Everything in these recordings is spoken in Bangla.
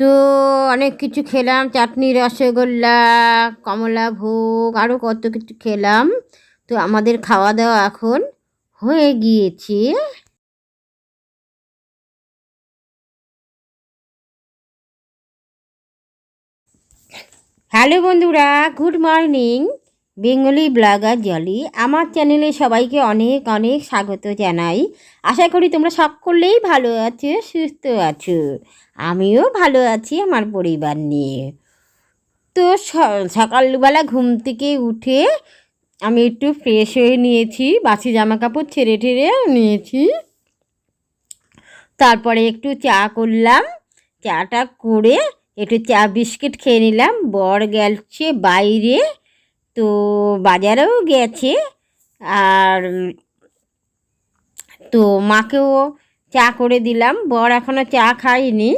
তো অনেক কিছু খেলাম, চাটনি, রসগোল্লা, কমলা ভোগ আরও কত কিছু খেলাম। তো আমাদের খাওয়া দাওয়া এখন হয়ে গিয়েছে। হ্যালো বন্ধুরা, good morning. Bengali blogger Jolly, আমার চ্যানেলে সবাইকে অনেক অনেক স্বাগত জানাই। আশা করি তোমরা সকলেই ভালো আছো, সুস্থ আছো। আমিও ভালো আছি আমার পরিবার নিয়ে। তো সকালবেলা ঘুম থেকে উঠে আমি একটু ফ্রেশ হয়ে নিয়েছি, বাসি জামা কাপড় ছেড়ে ঠেড়ে নিয়েছি। তারপরে একটু চা করলাম, চাটা করে একটু চা বিস্কিট খেয়ে নিলাম। বর গেছে বাইরে তো বাজারেও গেছে আর তো মাকেও চা করে দিলাম। বর এখনও চা খাইনি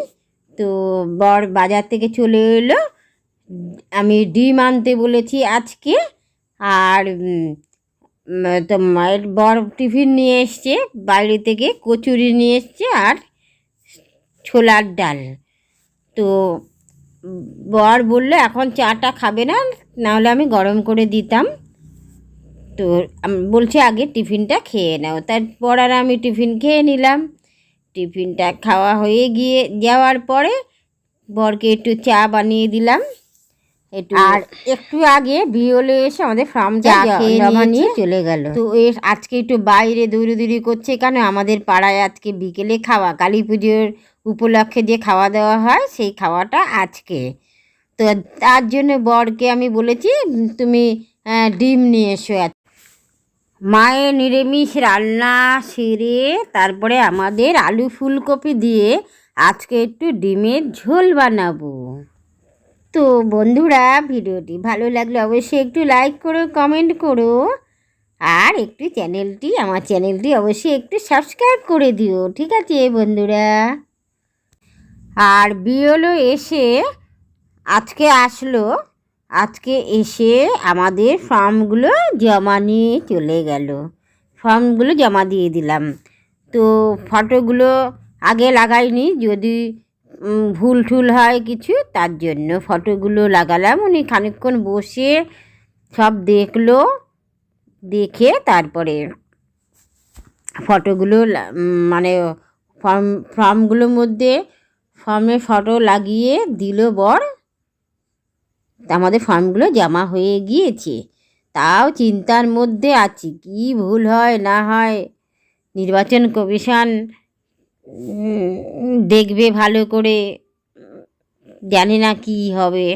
তো বর বাজার থেকে চলে এলো। আমি ডিম আনতে বলেছি আজকে। আর তো মায়ের বর টিফিন নিয়ে এসছে। বাইরে থেকে কচুরি নিয়ে এসছে আর ছোলার ডাল। তো বর বলল, এখন চাটা খাবে না নাহলে আমি গরম করে দিতাম। তো বলছে আগে টিফিনটা খেয়ে নাও। তারপর আর আমি টিফিন খেয়ে নিলাম। টিফিনটা খাওয়া হয়ে গিয়ে যাওয়ার পরে বরকে একটু চা বানিয়ে দিলাম। একটু আর একটু আগে বিওলে এসে আমাদের ফার্মটা খেয়ে নিয়ে চলে গেল। তো এ আজকে একটু বাইরে দৌড়ি করছে কেন? আমাদের পাড়ায় আজকে বিকেলে খাওয়া। কালী পুজোর উপলক্ষে যে খাওয়া দাওয়া হয় সেই খাওয়াটা আজকে। তো তার জন্য বরকে আমি বলেছি, তুমি ডিম নিয়ে এসো মায়ের নিরামিষ রান্না সেরে তারপরে আমাদের আলু ফুলকপি দিয়ে আজকে একটু ডিমের ঝোল বানাবো। তো বন্ধুরা, ভিডিওটি ভালো লাগলে অবশ্যই একটু লাইক করো কমেন্ট করো, আর একটু চ্যানেলটি, আমার চ্যানেলটি অবশ্যই একটু সাবস্ক্রাইব করে দিও, ঠিক আছে বন্ধুরা? আর বিওলো এসে আজকে আসলো, আজকে এসে আমাদের ফর্মগুলো জমা নিয়ে চলে গেল। ফর্মগুলো জমা দিয়ে দিলাম। তো ফটোগুলো আগে লাগাইনি, যদি ভুল টুল হয় কিছু, তার জন্য ফটোগুলো লাগালাম। উনি খানিকক্ষণ বসে সব দেখল, দেখে তারপরে ফটোগুলো মানে ফর্ম, ফর্মগুলোর মধ্যে ফর্মে ফটো লাগিয়ে দিল বর। আমাদের ফর্মগুলো জমা হয়ে গিয়েছে। তাও চিন্তার মধ্যে আছি, কি ভুল হয় না হয়। নির্বাচন কমিশন দেখবে ভালো করে, জানি না কি হবে।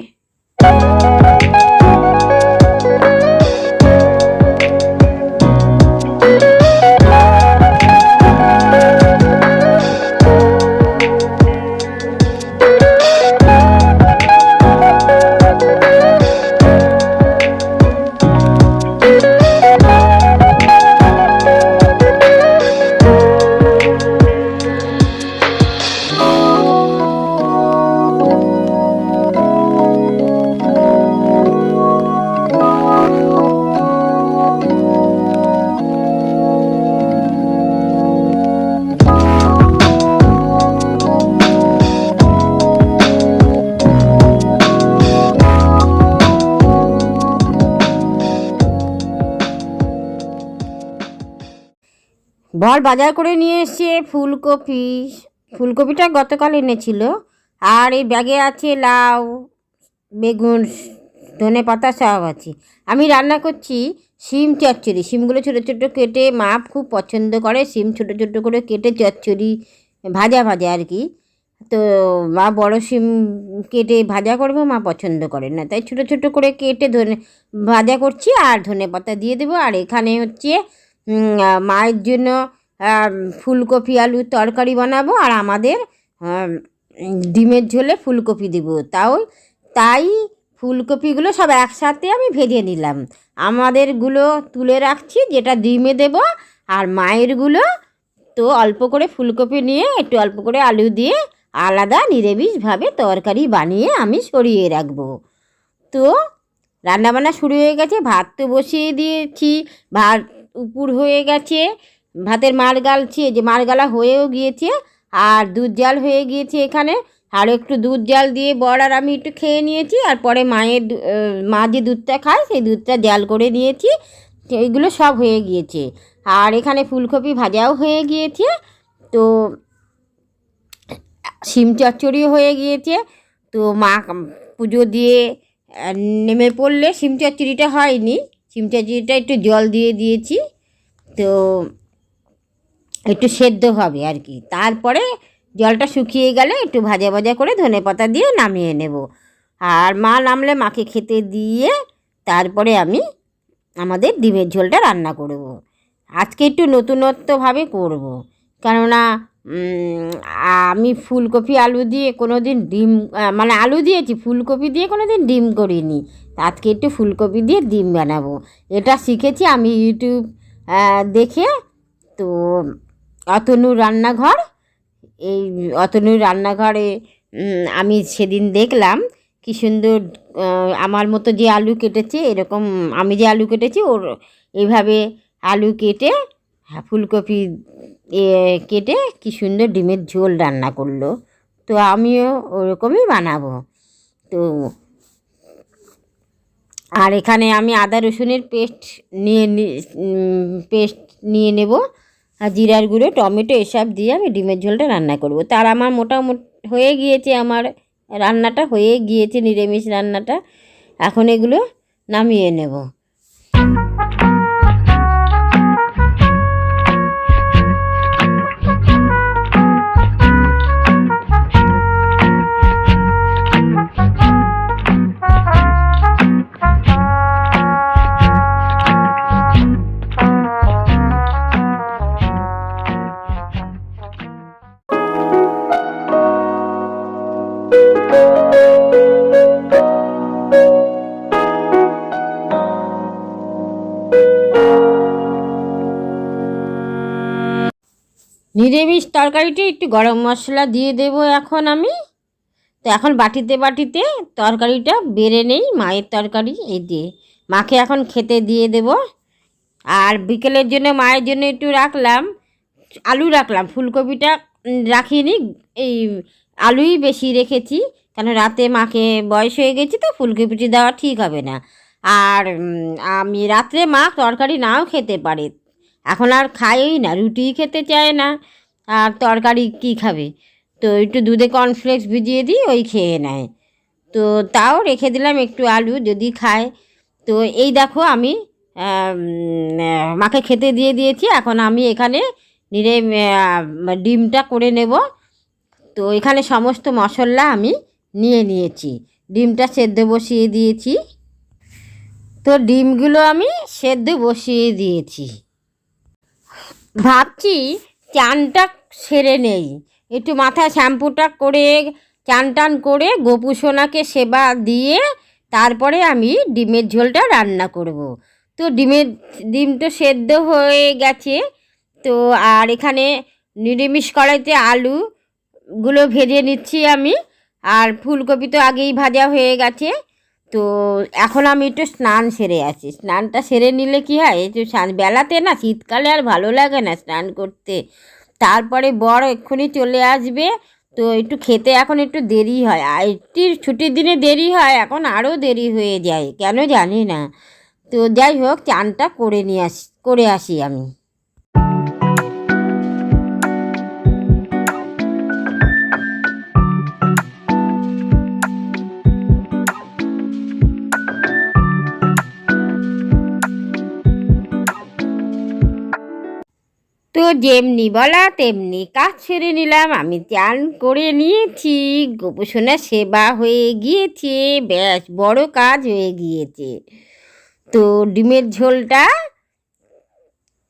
বর বাজার করে নিয়ে এসছে ফুলকপি। ফুলকপিটা গতকাল এনেছিল। আর এই ব্যাগে আছে লাউ, বেগুন, ধনে পাতা সব আছে। আমি রান্না করছি শিম চচ্চড়ি। শিমগুলো ছোটো ছোটো কেটে মা খুব পছন্দ করে। শিম ছোটো ছোটো করে কেটে চচ্চড়ি, ভাজা ভাজা আর কি। তো মা বড় শিম কেটে ভাজা করব, মা পছন্দ করে না। তাই ছোটো ছোটো করে কেটে ধনে, ভাজা করছি আর ধনে পাতা দিয়ে দেবো। আর এখানে হচ্ছে মায়ের জন্য ফুলকপি আলুর তরকারি বানাবো আর আমাদের ডিমের ঝোলে ফুলকপি দেবো। তাও তাই ফুলকপিগুলো সব একসাথে আমি ভেজে নিলাম। আমাদেরগুলো তুলে রাখছি, যেটা ডিমে দেব আর মায়েরগুলো তো অল্প করে ফুলকপি নিয়ে, একটু অল্প করে আলু দিয়ে আলাদা নিরামিষভাবে তরকারি বানিয়ে আমি সরিয়ে রাখব। তো রান্নাবান্না শুরু হয়ে গেছে, ভাত তো বসিয়ে দিয়েছি, ভাত উপুর হয়ে গেছে ভাতের মার গালছি যে মার গালা হয়েও গিয়েছে, আর দুধ জাল হয়ে গিয়েছে এখানে। আর একটু দুধ জাল দিয়ে বর আর আমি একটু খেয়ে নিয়েছি, আর পরে মায়ের মা যে দুধটা খায়, সেই দুধটা জাল করে নিয়েছি এইগুলো সব হয়ে গিয়েছে। আর এখানে ফুলকপি ভাজাও হয়ে গিয়েছে, তো শিম চচ্চড়িও হয়ে গিয়েছে, তো মা পুজো দিয়ে নেমে পড়লে শিম চচ্চড়িটা হয়নি, শিম চচ্চড়িটা একটু জল দিয়ে দিয়েছি, তো একটু সেদ্ধ হবে আর কি। তারপরে জলটা শুকিয়ে গেলে একটু ভাজা ভাজা করে ধনে পাতা দিয়ে নামিয়ে নেব। আর মা নামলে মাকে খেতে দিয়ে তারপরে আমি আমাদের ডিমের ঝোলটা রান্না করব। আজকে একটু নতুনত্বভাবে করব। কেননা আমি ফুলকপি, আলু দিয়ে কোনো দিন ডিম মানে আলু দিয়েছি, ফুলকপি দিয়ে কোনো দিন ডিম করিনি। আজকে একটু ফুলকপি দিয়ে ডিম বানাবো। এটা শিখেছি আমি ইউটিউব দেখে। তো অতনু রান্নাঘর। এই অতনুর রান্নাঘরে আমি সেদিন দেখলাম কি সুন্দর আমার মতো যে আলু কেটেছে এরকম আমি যে আলু কেটেছি ওর এইভাবে আলু কেটে হ্যাঁ, ফুলকপি কেটে কি সুন্দর ডিমের ঝোল রান্না করল। তো আমিও ওরকমই বানাবো। তো আর এখানে আমি আদা রসুনের পেস্ট নিয়ে পেস্ট নিয়ে নেব। আর জিরার গুঁড়ো, টমেটো এসব দিয়ে আমি ডিমের ঝোলটা রান্না করব। তার আমার মোটামুটি হয়ে গিয়েছে আমার রান্নাটা, হয়ে গিয়েছে নিরামিষ রান্নাটা। এখন এগুলো নামিয়ে নেব। তরকারিতে একটু গরম মশলা দিয়ে দেব এখন আমি। তো এখন বাটিতে বাটিতে তরকারিটা বেড়ে নেই, মায়ের তরকারি, এই দিয়ে। মাকে এখন খেতে দিয়ে দেব। আর বিকেলের জন্য মায়ের জন্য একটু রাখলাম, আলু রাখলাম, ফুলকপিটা রাখিনি, এই আলুই বেশি রেখেছি। কেন রাতে মাকে বয়স হয়ে গেছে তো, ফুলকপিটি দেওয়া ঠিক হবে না। আর আমি রাত্রে মা তরকারি নাও খেতে পারে। এখন আর খায়ই না, রুটিই খেতে চায় না। আর তরকারি কী খাবে? তো একটু দুধে কর্নফ্লেক্স ভিজিয়ে দিই ওই খেয়ে নেয়। তো তাও রেখে দিলাম একটু আলু যদি খায়। তো এই দেখো আমি মাকে খেতে দিয়ে দিয়েছি। এখন আমি এখানে নিরে ডিমটা করে নেব। তো এখানে সমস্ত মশলা আমি নিয়ে নিয়েছি। ডিমটা সেদ্ধ বসিয়ে দিয়েছি। তো ডিমগুলো আমি সেদ্ধ বসিয়ে দিয়েছি। ভাবছি চানটা সেরে নেই। একটু মাথায় শ্যাম্পুটা করে চান টান করে গোপু সোনাকে সেবা দিয়ে তারপরে আমি ডিমের ঝোলটা রান্না করব। তো ডিমের, ডিম তো সেদ্ধ হয়ে গেছে। তো আর এখানে নিরামিষ কড়াইতে আলুগুলো ভেজে নিচ্ছি আমি। আর ফুলকপি তো আগেই ভাজা হয়ে গেছে। তো এখন আমি একটু স্নান সেরে আছি। স্নানটা সেরে নিলে কি হয় একটু বেলাতে না শীতকালে আর ভালো লাগে না স্নান করতে। তারপরে বড় এক্ষুনি চলে আসবে, তো একটু খেতে এখন একটু দেরি হয়। আর একটি ছুটির দিনে দেরি হয়, এখন আরও দেরি হয়ে যায়, কেন জানি না। তো যাই হোক, চানটা করে নিয়ে আস, করে আসি আমি। যেমনি বলা, তেমনি কাজ ছেড়ে নিলাম। আমি চান করে নিয়েছি, গোপসোনা সেবা হয়ে গিয়েছে, ব্যাস বড় কাজ হয়ে গিয়েছে। তো ডিমের ঝোলটা,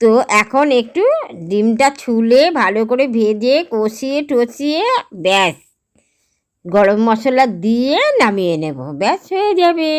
তো এখন একটু ডিমটা ছুলে ভালো করে ভেজে, কষিয়ে টষিয়ে ব্যাস গরম মশলা দিয়ে নামিয়ে নেব। ব্যাস হয়ে যাবে।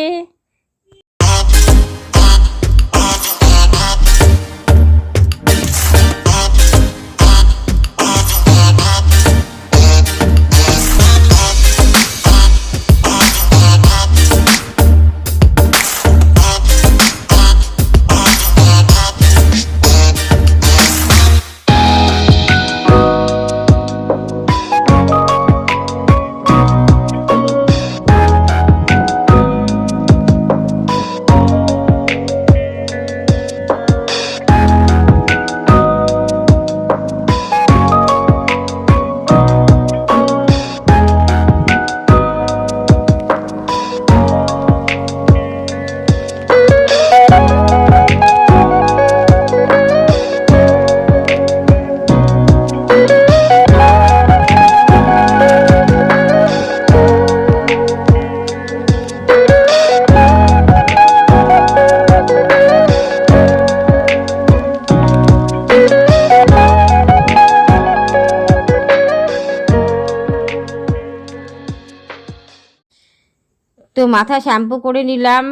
তো মাথা শ্যাম্পু করে নিলাম।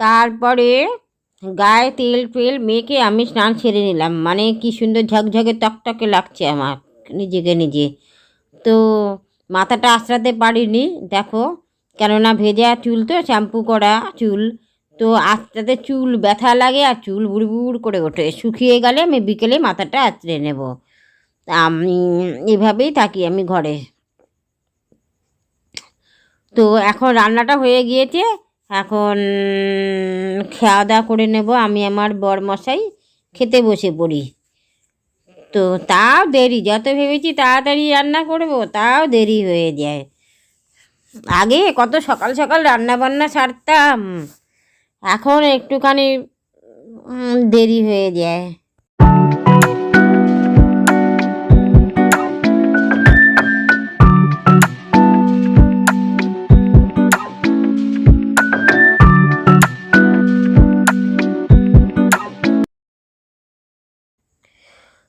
তারপরে গায়ে তেল ফেল মেখে আমি স্নান সেরে নিলাম। মানে কি সুন্দর ঝকঝকে টকটকে লাগছে আমার নিজেকে নিজে। তো মাথাটা আঁচড়াতে পারিনি, দেখো। কেননা ভেজা চুল তো, শ্যাম্পু করা চুল। তো আঁচড়াতে চুল ব্যথা লাগে আর চুল বুড় বুড় করে ওঠে। শুকিয়ে গেলে আমি বিকেলে মাথাটা আঁচড়ে নেব। আমি এভাবেই থাকি আমি ঘরে। তো এখন রান্নাটা হয়ে গিয়েছে। এখন খাওয়া দাওয়া করে নেব। আমি আমার বরমশাই খেতে বসে পড়ি। তো তাও দেরি, যত ভেবেছি তাড়াতাড়ি রান্না করব, তাও দেরি হয়ে যায়। আগে কত সকাল সকাল রান্না বান্না সারতাম। এখন একটুখানি দেরি হয়ে যায়।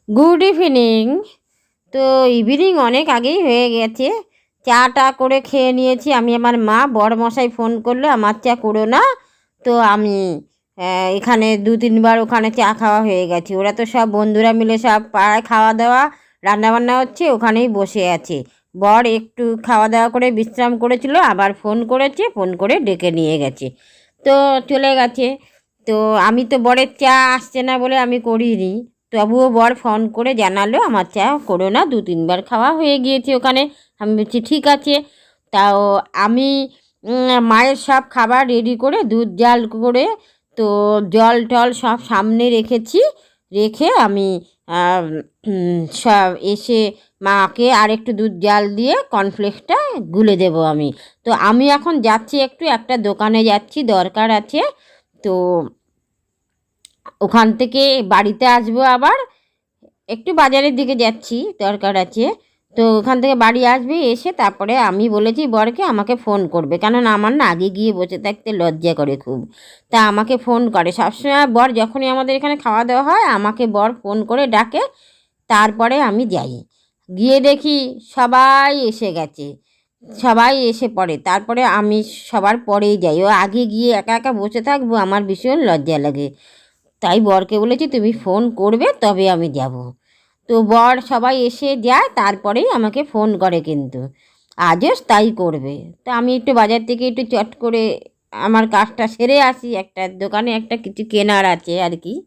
গুড ইভিনিং তো ইভিনিং অনেক আগেই হয়ে গেছে। চাটা করে খেয়ে নিয়েছি। আমি আমার মা মশাই ফোন করল, আমার চা করো না। তো আমি এখানে দু তিনবার ওখানে চা খাওয়া হয়ে গেছে। ওরা তো সব বন্ধুরা মিলে সব পাড়ায় খাওয়া দাওয়া, রান্নাবান্না হচ্ছে, ওখানেই বসে আছে। বর একটু খাওয়া দাওয়া করে বিশ্রাম করেছিল, আবার ফোন করেছে ফোন করে ডেকে নিয়ে গেছে। তো চলে গেছে। তো আমি তো বরের চা আসছে না বলে আমি করিনি। তবুও বর ফোন করে জানালো, আমার চা করো না, দু তিনবার খাওয়া হয়ে গিয়েছে ওখানে। আমি বলছি, ঠিক আছে। তাও আমি মায়ের সব খাবার রেডি করে দুধ জাল করে তো জল টল সব সামনে রেখেছি। রেখে আমি সব এসে মাকে আর একটু দুধ জাল দিয়ে কর্নফ্লেক্সটা গুলে দেব আমি। তো আমি এখন যাচ্ছি একটু, একটা দোকানে যাচ্ছি, দরকার আছে। তো ওখান থেকে বাড়িতে আসব আবার। একটু বাজারের দিকে যাচ্ছি, দরকার আছে। তো ওখান থেকে বাড়ি আসবে, এসে তারপরে আমি বলেছি, বরকে আমাকে ফোন করবে। কেননা আমার না আগে গিয়ে বসে থাকতে লজ্জা করে খুব। তা আমাকে ফোন করে। সবসময় বর যখনই আমাদের এখানে খাওয়া দাওয়া হয়, আমাকে বর ফোন করে ডাকে, তারপরে আমি যাই। গিয়ে দেখি সবাই এসে গেছে। সবাই এসে পড়ে। তারপরে আমি সবার পরেই যাই। ও আগে গিয়ে একা একা বসে থাকব, আমার ভীষণ লজ্জা লাগে। তাই বরকে বলেছি, তুমি ফোন করবে, তবে আমি যাব। তো বর সবাই এসে যায়, তারপরেই আমাকে ফোন করে কিন্তু। আজও তাই করবে। তো আমি একটু বাজার থেকে একটু চট করে আমার কাজটা সেরে আসি। একটা দোকানে একটা কিছু কেনার আছে আর কি।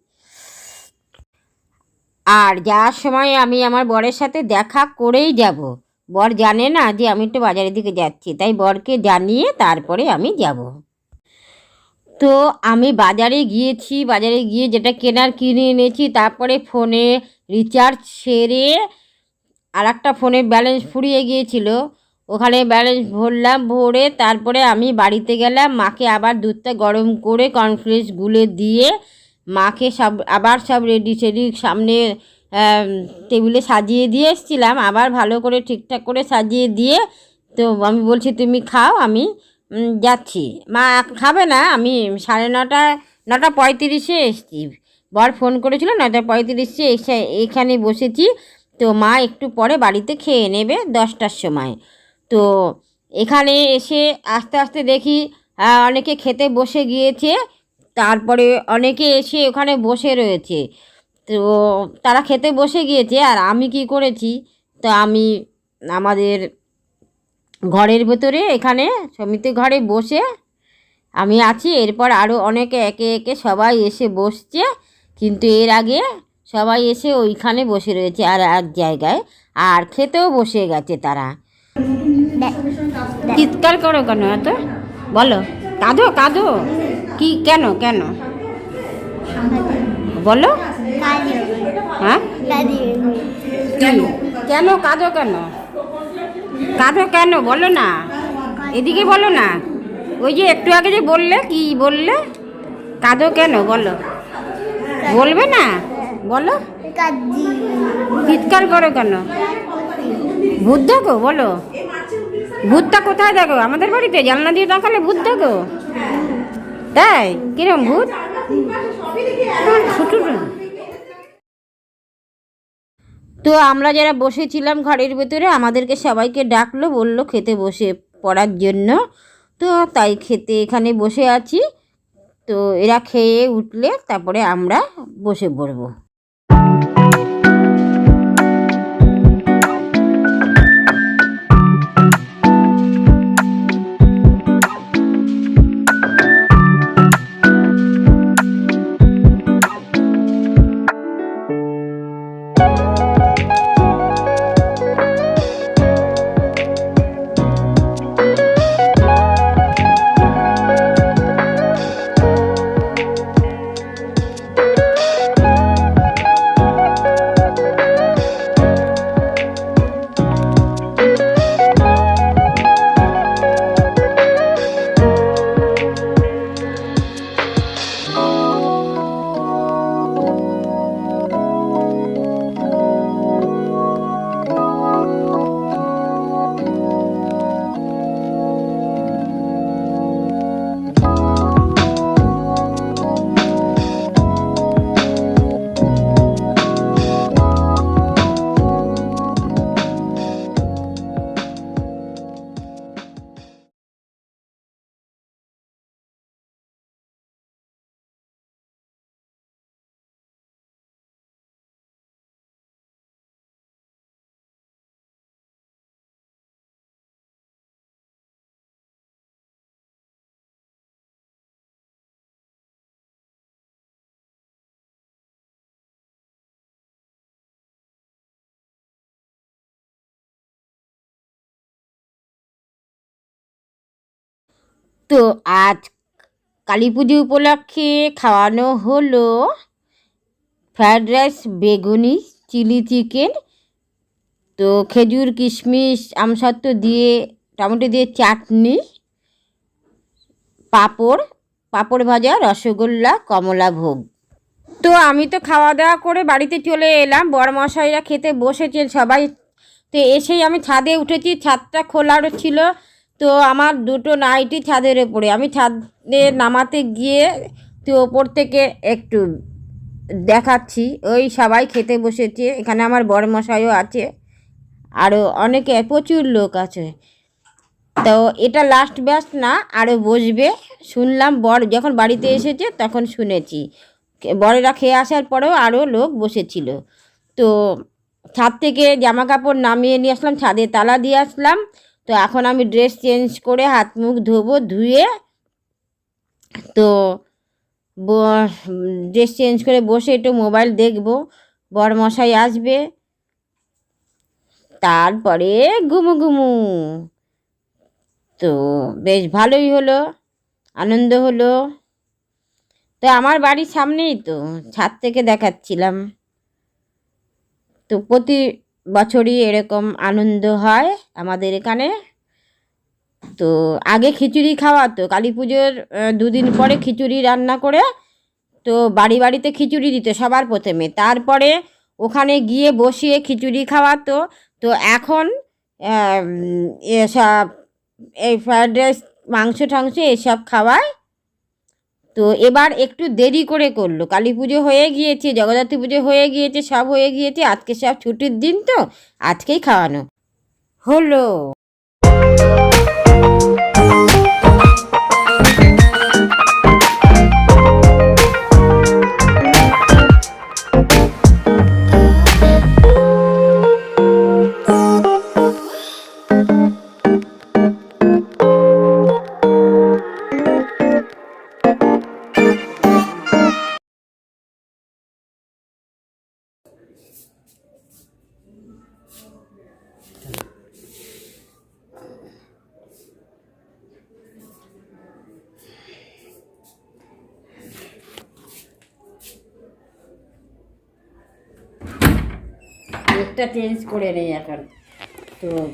আর যাওয়ার সময় আমি আমার বরের সাথে দেখা করেই যাব। বর জানে না যে আমি একটু বাজারের দিকে যাচ্ছি, তাই বরকে জানিয়ে তারপরে আমি যাব। তো আমি বাজারে গিয়েছি, বাজারে গিয়ে যেটা কেনার কিনে এনেছি, তারপরে ফোনে রিচার্জ সেরে আর একটা ফোনে ব্যালেন্স ফুরিয়ে গিয়েছিল। ওখানে ব্যালেন্স ভরলাম, ভরে তারপরে আমি বাড়িতে গেলাম, মাকে আবার দুধটা গরম করে কর্নফ্লেক্স গুলে দিয়ে মাকে সব, আবার সব রেডি সেডি সামনে টেবিলে সাজিয়ে দিয়ে এসেছিলাম। আবার ভালো করে ঠিকঠাক করে সাজিয়ে দিয়ে তো আমি বলছি, তুমি খাও, আমি যাচ্ছি। মা খাবে না, আমি সাড়ে নটা নটা পঁয়ত্রিশে এসেছি। বর ফোন করেছিল নটা পঁয়ত্রিশে এসে এখানে বসেছি। তো মা একটু পরে বাড়িতে খেয়ে নেবে দশটার সময়। তো এখানে এসে আস্তে আস্তে দেখি অনেকে খেতে বসে গিয়েছে, তারপরে অনেকে এসে ওখানে বসে রয়েছে। তো তারা খেতে বসে গিয়েছে, আর আমি কি করেছি? তো আমি আমাদের ঘরের ভেতরে এখানে সমিতি ঘরে বসে আমি আছি। এরপর আরও অনেকে একে একে সবাই এসে বসছে। কিন্তু এর আগে সবাই এসে ওইখানে বসে রয়েছে আর এক জায়গায়। আর খেতেও বসে গেছে তারা। চিৎকার করো কেন এত? বলো। কাঁদো কাঁদো। কি কেন কেন? বলো। হ্যাঁ? কেন কাঁদো কেন? কাঁদো কেন? বলো না। এদিকে বলো না। ওই যে একটু আগে যে বললে, কি বললে? কাঁদো কেন? বলো। বলবে না? বলো। চিৎকার করো কেন? ভূত দেখো, বলো। ভূতটা কোথায় দেখো? আমাদের বাড়িতে? জানলা দিয়ে তাকালে ভূত দেখো। তাই কিরম ভূত? ছোট তো আমরা যারা বসেছিলাম ঘরের ভেতরে, আমাদেরকে সবাইকে ডাকলো, বলল খেতে বসে পড়ার জন্য। তো তাই খেতে এখানে বসে আছি। তো এরা খেয়ে উঠলে তারপরে আমরা বসে পড়ব। তো আজ কালী পুজো উপলক্ষে খাওয়ানো হলো fried rice, beguni, chilli chicken, তো খেজুর, কিশমিশ, আমসত্ত্ব দিয়ে, টমেটো দিয়ে চাটনি, পাঁপড় পাঁপড় ভাজা, রসগোল্লা, কমলা ভোগ। তো আমি তো খাওয়া দাওয়া করে বাড়িতে চলে এলাম বড়মশাইরা খেতে বসেছেন সবাই। তো এসেই আমি ছাদে উঠেছি, ছাদটা খোলারও ছিল তো আমার দুটো নাইটি ছাদের উপরে আমি ছাদে নামাতে গিয়ে তো ওপর থেকে একটু দেখাচ্ছি। ওই সবাই খেতে বসেছে। এখানে আমার বড়মশাইও আছে। আরও অনেকে, প্রচুর লোক আছে। তো এটা লাস্ট ব্যাচ না আরও বসবে। শুনলাম বর যখন বাড়িতে এসেছে তখন শুনেছি। বড়েরা খেয়ে আসার পরেও আরও লোক বসেছিল। তো ছাদ থেকে জামা কাপড় নামিয়ে নিয়ে আসলাম, ছাদে তালা দিয়ে আসলাম। তো এখন আমি ড্রেস চেঞ্জ করে হাত মুখ ধোবো, ধুয়ে তো ড্রেস চেঞ্জ করে বসে একটু মোবাইল দেখব। মশাই আসবে। তারপরে ঘুমু ঘুমু। তো বেশ ভালোই হলো, আনন্দ হলো। তো আমার বাড়ির সামনেই তো, ছাদ থেকে দেখাচ্ছিলাম। তো প্রতি বছরই এরকম আনন্দ হয় আমাদের এখানে। তো আগে খিচুড়ি খাওয়াতো কালী পুজোর দুদিন পরে খিচুড়ি রান্না করে তো বাড়ি বাড়িতে খিচুড়ি দিত সবার প্রথমে। তারপরে ওখানে গিয়ে বসিয়ে খিচুড়ি খাওয়াতো। তো এখন এসব, এই ফ্রায়েড রাইস মাংস টাংস এসব খাওয়ায়। তো এবার একটু দেরি করে করল। কালী পুজো হয়ে গিয়েছে, জগদ্ধাত্রী পুজো হয়ে গিয়েছে, সব হয়ে গিয়েছে, আজকে সব ছুটির দিন তো, আজকেই খাওয়ানো। হলো।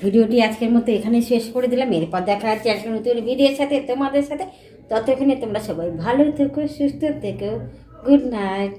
ভিডিওটি আজকের মতো এখানে শেষ করে দিলাম। এরপর দেখা যাচ্ছে একটা নতুন ভিডিওর সাথে, তোমাদের সাথে। ততক্ষণে তোমরা সবাই ভালো থেকো, সুস্থ থেকো। Good night.